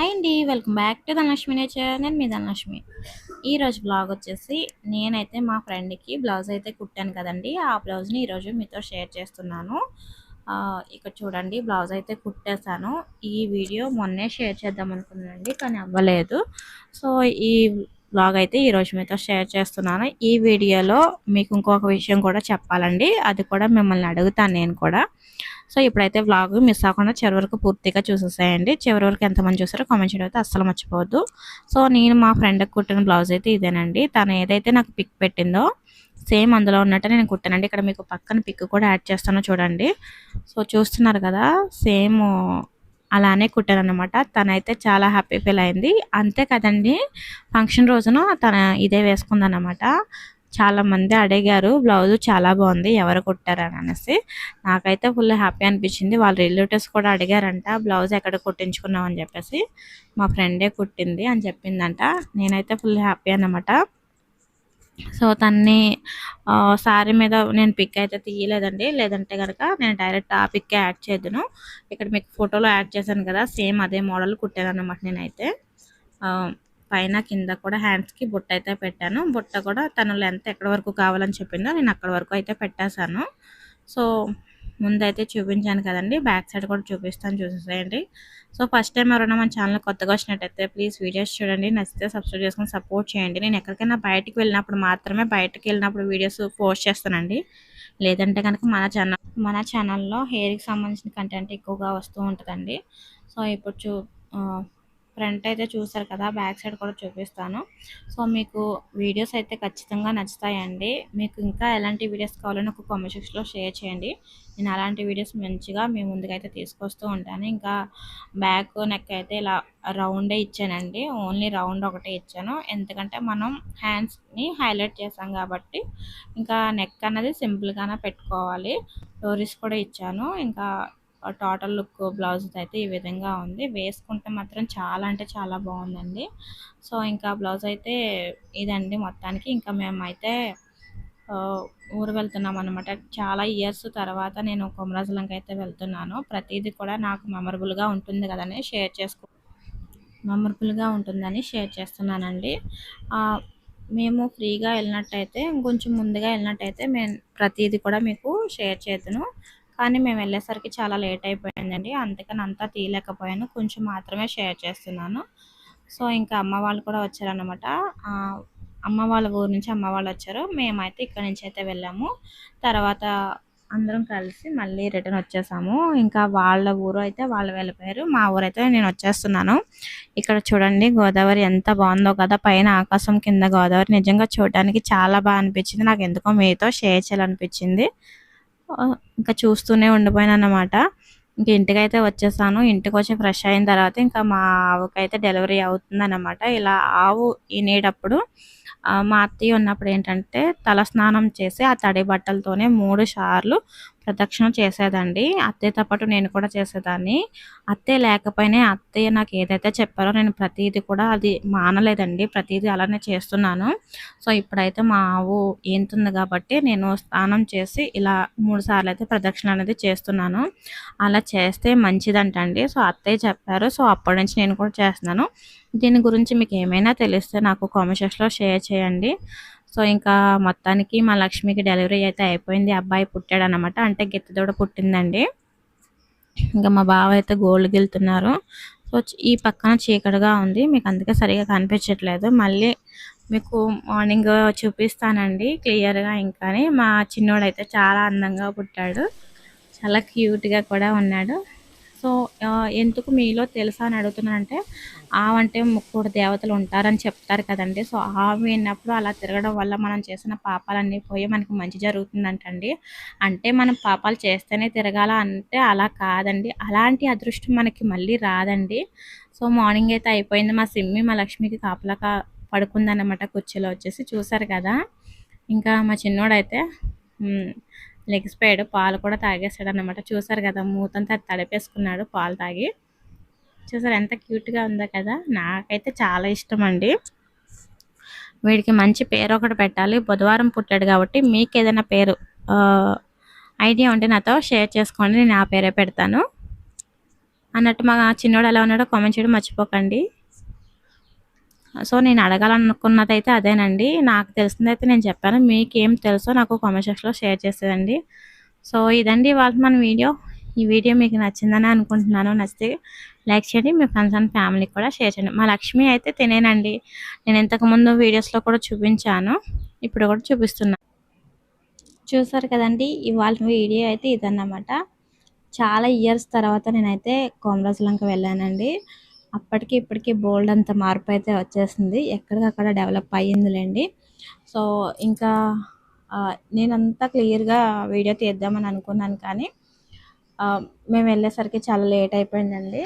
Hi అండి welcome back to Dhanalakshmi nature నేను మీ ధనలక్ష్మి ఈరోజు బ్లాగ్ వచ్చేసి నేనైతే మా ఫ్రెండ్కి బ్లౌజ్ అయితే కుట్టాను కదండి. ఆ బ్లౌజ్ని ఈరోజు మీతో షేర్ చేస్తున్నాను. ఇక్కడ చూడండి బ్లౌజ్ అయితే కుట్టేశాను. ఈ వీడియో మొన్నే షేర్ చేద్దాం అనుకున్నానండి కానీ అవ్వలేదు. సో ఈ బ్లాగ్ అయితే ఈరోజు మీతో షేర్ చేస్తున్నాను. ఈ వీడియోలో మీకు ఇంకొక విషయం కూడా చెప్పాలండి. అది కూడా మిమ్మల్ని అడుగుతాను నేను కూడా. సో ఇప్పుడైతే వ్లాగ్ మిస్ అవ్వకుండా చివరి వరకు పూర్తిగా చూసేసాయండి. చివరి వరకు ఎంతమంది చూసారో కామెంట్ చేయడం అయితే అస్సలు మర్చిపోవద్దు. సో నేను మా ఫ్రెండ్కి కుట్టిన బ్లౌజ్ అయితే ఇదేనండి. తను ఏదైతే నాకు పిక్ పెట్టిందో సేమ్ అందులో ఉన్నట్టు నేను కుట్టానండి. ఇక్కడ మీకు పక్కన పిక్ కూడా యాడ్ చేస్తానో చూడండి. సో చూస్తున్నారు కదా సేమ్ అలానే కుట్టాను అనమాట తనైతే చాలా హ్యాపీ ఫీల్ అయింది. అంతే కదండి ఫంక్షన్ రోజున తన ఇదే వేసుకుందనమాట చాలా మంది అడిగారు బ్లౌజ్ చాలా బాగుంది ఎవరు కుట్టారని అనేసి. నాకైతే ఫుల్ హ్యాపీ అనిపించింది. వాళ్ళ రిలేటివ్స్ కూడా అడిగారంట బ్లౌజ్ ఎక్కడ కుట్టించుకున్నావు? అని చెప్పేసి. మా ఫ్రెండే కుట్టింది అని చెప్పిందంట. నేనైతే ఫుల్ హ్యాపీ అనమాట సో తన్ని శారీ మీద నేను పిక్ అయితే తీయలేదండి. లేదంటే కనుక నేను డైరెక్ట్ ఆ పిక్ యాడ్ చేద్దును. ఇక్కడ మీకు ఫోటోలో యాడ్ చేశాను కదా సేమ్ అదే మోడల్ కుట్టాను అనమాట నేనైతే పైన కింద కూడా హ్యాండ్స్కి బుట్ట అయితే పెట్టాను. బుట్ట కూడా తను లెంత్ ఎక్కడ వరకు కావాలని చెప్పిందో నేను అక్కడ వరకు అయితే పెట్టేశాను. సో ముందైతే చూపించాను కదండి. బ్యాక్ సైడ్ కూడా చూపిస్తాను చూసేసేయండి. సో ఫస్ట్ టైం ఎవరైనా మన ఛానల్ కొత్తగా వచ్చినట్టయితే ప్లీజ్ వీడియోస్ చూడండి. నచ్చితే సబ్స్క్రైబ్ చేసుకొని సపోర్ట్ చేయండి. నేను ఎక్కడికైనా బయటకు వెళ్ళినప్పుడు మాత్రమే బయటకు వెళ్ళినప్పుడు వీడియోస్ పోస్ట్ చేస్తానండి. లేదంటే కనుక మన ఛానల్ మన ఛానల్లో హెయిర్కి సంబంధించిన కంటెంట్ ఎక్కువగా వస్తూ ఉంటుందండి. సో ఇప్పుడు చూ ఫ్రంట్ అయితే చూసారు కదా బ్యాక్ సైడ్ కూడా చూపిస్తాను. సో మీకు వీడియోస్ అయితే ఖచ్చితంగా నచ్చుతాయండి. మీకు ఇంకా ఎలాంటి వీడియోస్ కావాలని ఒక కామెంట్ సెక్షన్లో షేర్ చేయండి. నేను అలాంటి వీడియోస్ మంచిగా మీ ముందుకైతే తీసుకొస్తూ ఉంటాను. ఇంకా బ్యాక్ నెక్ అయితే ఇలా రౌండే ఇచ్చానండి. ఓన్లీ రౌండ్ ఒకటే ఇచ్చాను. ఎందుకంటే మనం హ్యాండ్స్ని హైలైట్ చేసాం కాబట్టి ఇంకా నెక్ అన్నది సింపుల్గానే పెట్టుకోవాలి. డోరీస్ కూడా ఇచ్చాను. ఇంకా టోటల్ లుక్ బ్లౌజ్ అయితే ఈ విధంగా ఉంది. వేసుకుంటే మాత్రం చాలా అంటే చాలా బాగుందండి. సో ఇంకా బ్లౌజ్ అయితే ఇదండి మొత్తానికి. ఇంకా మేమైతే ఊరు వెళ్తున్నాం అనమాట చాలా ఇయర్స్ తర్వాత నేను కొమరాజలంకి అయితే వెళ్తున్నాను. ప్రతిదీ కూడా నాకు మెమరబుల్గా ఉంటుంది కదని షేర్ చేసుకో మెమరబుల్గా ఉంటుందని షేర్ చేస్తున్నానండి. మేము ఫ్రీగా వెళ్ళినట్టయితే కొంచెం ముందుగా వెళ్ళినట్టయితే మేము ప్రతిదీ కూడా మీకు షేర్ చేద్దును. కానీ మేము వెళ్ళేసరికి చాలా లేట్ అయిపోయిందండి. అందుకని అంతా తీయలేకపోయాను. కొంచెం మాత్రమే షేర్ చేస్తున్నాను. సో ఇంకా అమ్మ వాళ్ళు కూడా వచ్చారనమాట అమ్మ వాళ్ళ ఊరు నుంచి అమ్మ వాళ్ళు వచ్చారు. మేమైతే ఇక్కడ నుంచి అయితే వెళ్ళాము. తర్వాత అందరం కలిసి మళ్ళీ రిటర్న్ వచ్చేసాము. ఇంకా వాళ్ళ ఊరు అయితే వాళ్ళు వెళ్ళిపోయారు. మా ఊరు అయితే నేను వచ్చేస్తున్నాను. ఇక్కడ చూడండి గోదావరి ఎంత బాగుందో కదా. పైన ఆకాశం కింద గోదావరి. నిజంగా చూడడానికి చాలా బాగా అనిపించింది. నాకు ఎందుకో మీతో షేర్ చేయాలనిపించింది. ఇంకా చూస్తూనే ఉండిపోయాను అన్నమాట. ఇంక ఇంటికైతే వచ్చేసాను. ఇంటికి వచ్చి ఫ్రెష్ అయిన తర్వాత ఇంకా మా ఆవుకైతే డెలివరీ అవుతుంది అనమాట ఇలా ఆవు ఈనేటప్పుడు మా అత్తయ్య ఉన్నప్పుడు ఏంటంటే తల స్నానం చేసి ఆ తడి బట్టలతోనే మూడు సార్లు ప్రదక్షిణ చేసేదండి. అత్తయ్యతో పాటు నేను కూడా చేసేదాన్ని. అత్తయ్య లేకపోయినా అత్తయ్య నాకు ఏదైతే చెప్పారో నేను ప్రతిదీ కూడా అది మానలేదండి. ప్రతిదీ అలానే చేస్తున్నాను. సో ఇప్పుడైతే మా ఆవు ఏంతుంది కాబట్టి నేను స్నానం చేసి ఇలా మూడు సార్లు అయితే ప్రదక్షిణ అనేది చేస్తున్నాను. అలా చేస్తే మంచిదంటండి. సో అత్తయ్య చెప్పారు. సో అప్పటి నుంచి నేను కూడా చేస్తున్నాను. దీని గురించి మీకు ఏమైనా తెలిస్తే నాకు కామెంట్ సెక్షన్లో షేర్ చేయండి. సో ఇంకా మొత్తానికి మా లక్ష్మికి డెలివరీ అయితే అయిపోయింది. అబ్బాయి పుట్టాడు అనమాట అంటే గిత్తదూడ పుట్టిందండి. ఇంకా మా బావ అయితే గోల్డ్ గెలుతున్నారు. సో ఈ పక్కన చీకటిగా ఉంది. మీకు అందుకే సరిగా కనిపించట్లేదు. మళ్ళీ మీకు మార్నింగ్ చూపిస్తానండి. క్లియర్గా ఇంకా మా చిన్నోడు అయితే చాలా అందంగా పుట్టాడు. చాలా క్యూట్గా కూడా ఉన్నాడు. సో ఎందుకు మీలో తెలుసా అని అడుగుతున్నానంటే ఆవంటే ముక్కుడు దేవతలు ఉంటారని చెప్తారు కదండి. సో ఆవి విన్నప్పుడు అలా తిరగడం వల్ల మనం చేసిన పాపాలన్నీ పోయి మనకి మంచి జరుగుతుందంటండి. అంటే మనం పాపాలు చేస్తేనే తిరగాల అంటే అలా కాదండి. అలాంటి అదృష్టం మనకి మళ్ళీ రాదండి. సో మార్నింగ్ అయితే అయిపోయింది. మా సిమ్మి మా లక్ష్మికి కాపలా పడుకుందన్నమాట కుర్చీలో వచ్చేసి. చూసారు కదా? ఇంకా మా చిన్నోడైతే లెగిసిపోయాడు పాలు కూడా తాగేస్తాడు అనమాట చూసారు కదా మూతంతా తడిపేసుకున్నాడు పాలు తాగి. చూసారు ఎంత క్యూట్గా ఉందో కదా. నాకైతే చాలా ఇష్టం అండి వీడికి మంచి పేరు ఒకటి పెట్టాలి. బుధవారం పుట్టాడు కాబట్టి మీకు ఏదైనా పేరు ఐడియా ఉంటే నాతో షేర్ చేసుకోండి. నేను ఆ పేరే పెడతాను. అన్నట్టు మా చిన్నోడు ఎలా ఉన్నాడో కామెంట్ చేయడం మర్చిపోకండి. సో నేను అడగాలనుకున్నది అయితే అదేనండి. నాకు తెలిసిందైతే నేను చెప్పాను. మీకు ఏం తెలుసో నాకు కామెంట్ సెక్షన్లో షేర్ చేసేదండి సో ఇదండి ఇవాళ మన వీడియో. ఈ వీడియో మీకు నచ్చిందని అనుకుంటున్నాను. నచ్చితే లైక్ చేయండి. మీ ఫ్రెండ్స్ అండ్ ఫ్యామిలీకి కూడా షేర్ చేయండి. మా లక్ష్మి అయితే తినేనండి. నేను ఇంతకుముందు వీడియోస్లో కూడా చూపించాను. ఇప్పుడు కూడా చూపిస్తున్నాను చూసారు కదండి ఇవాళ వీడియో అయితే ఇదన్నమాట. చాలా ఇయర్స్ తర్వాత నేనైతే కోమరాజులంక వెళ్ళానండి. అప్పటికి ఇప్పటికి బోల్డ్ అంత మార్పు అయితే వచ్చేసింది. ఎక్కడికక్కడ డెవలప్ అయ్యిందిలేండి. సో ఇంకా నేనంతా క్లియర్గా వీడియో తీద్దామని అనుకున్నాను కానీ మేము వెళ్ళేసరికి చాలా లేట్ అయిపోయిందండి.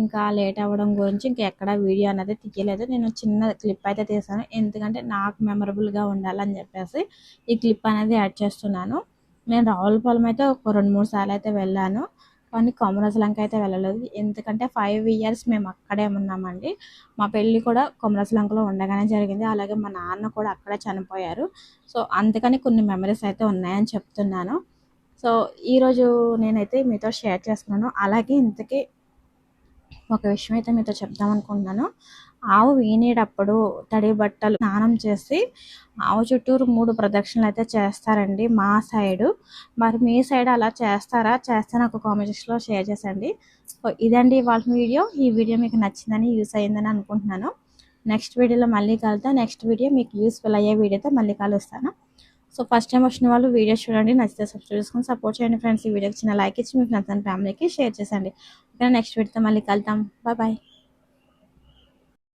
ఇంకా లేట్ అవ్వడం గురించి ఇంకా ఎక్కడ వీడియో అనేది తీయలేదు. నేను చిన్న క్లిప్ అయితే తీసాను. ఎందుకంటే నాకు మెమరబుల్గా ఉండాలని చెప్పేసి ఈ క్లిప్ అనేది యాడ్ చేస్తున్నాను. నేను రావులపాలెం అయితే ఒక రెండు మూడు సార్లు అయితే వెళ్ళాను. కానీ కొమరసలంక అయితే వెళ్ళలేదు. ఎందుకంటే ఫైవ్ ఇయర్స్ మేము అక్కడే ఉన్నామండి. మా పెళ్ళి కూడా కొమరసలంకలో ఉండగానే జరిగింది. అలాగే మా నాన్న కూడా అక్కడే చనిపోయారు. సో అందుకని కొన్ని మెమరీస్ అయితే ఉన్నాయని చెప్తున్నాను. సో ఈరోజు నేనైతే మీతో షేర్ చేసుకున్నాను అలాగే ఇంతకీ ఒక విషయం అయితే మీతో చెప్దాం అనుకుంటున్నాను. ఆవు వీనేటప్పుడు తడి బట్టలు స్నానం చేసి ఆవు చుట్టూరు మూడు ప్రదక్షిణలు అయితే చేస్తారండి మా సైడు. మరి మీ సైడ్ అలా చేస్తారా? చేస్తే నాకు కామెంట్స్లో షేర్ చేసండి ఇదండి వాళ్ళ వీడియో. ఈ వీడియో మీకు నచ్చిందని యూస్ అయ్యిందని అనుకుంటున్నాను. నెక్స్ట్ వీడియోలో మళ్ళీ కలుతా నెక్స్ట్ వీడియో మీకు యూస్ఫుల్ అయ్యే వీడియోతో మళ్ళీ కలుస్తాను. సో ఫస్ట్ టైం వచ్చిన వాళ్ళు వీడియో చూడండి నచ్చితే సబ్స్క్రైబ్ చేసుకొని సపోర్ట్ చేయండి ఫ్రెండ్స్ ఈ వీడియోకి చిన్న లైక్ ఇచ్చి మీ ఫ్రెండ్స్ అండ్ ఫ్యామిలీకి షేర్ చేసండి ఓకే నెక్స్ట్ వీడియోతో మళ్ళీ కలుద్దాం. Bye bye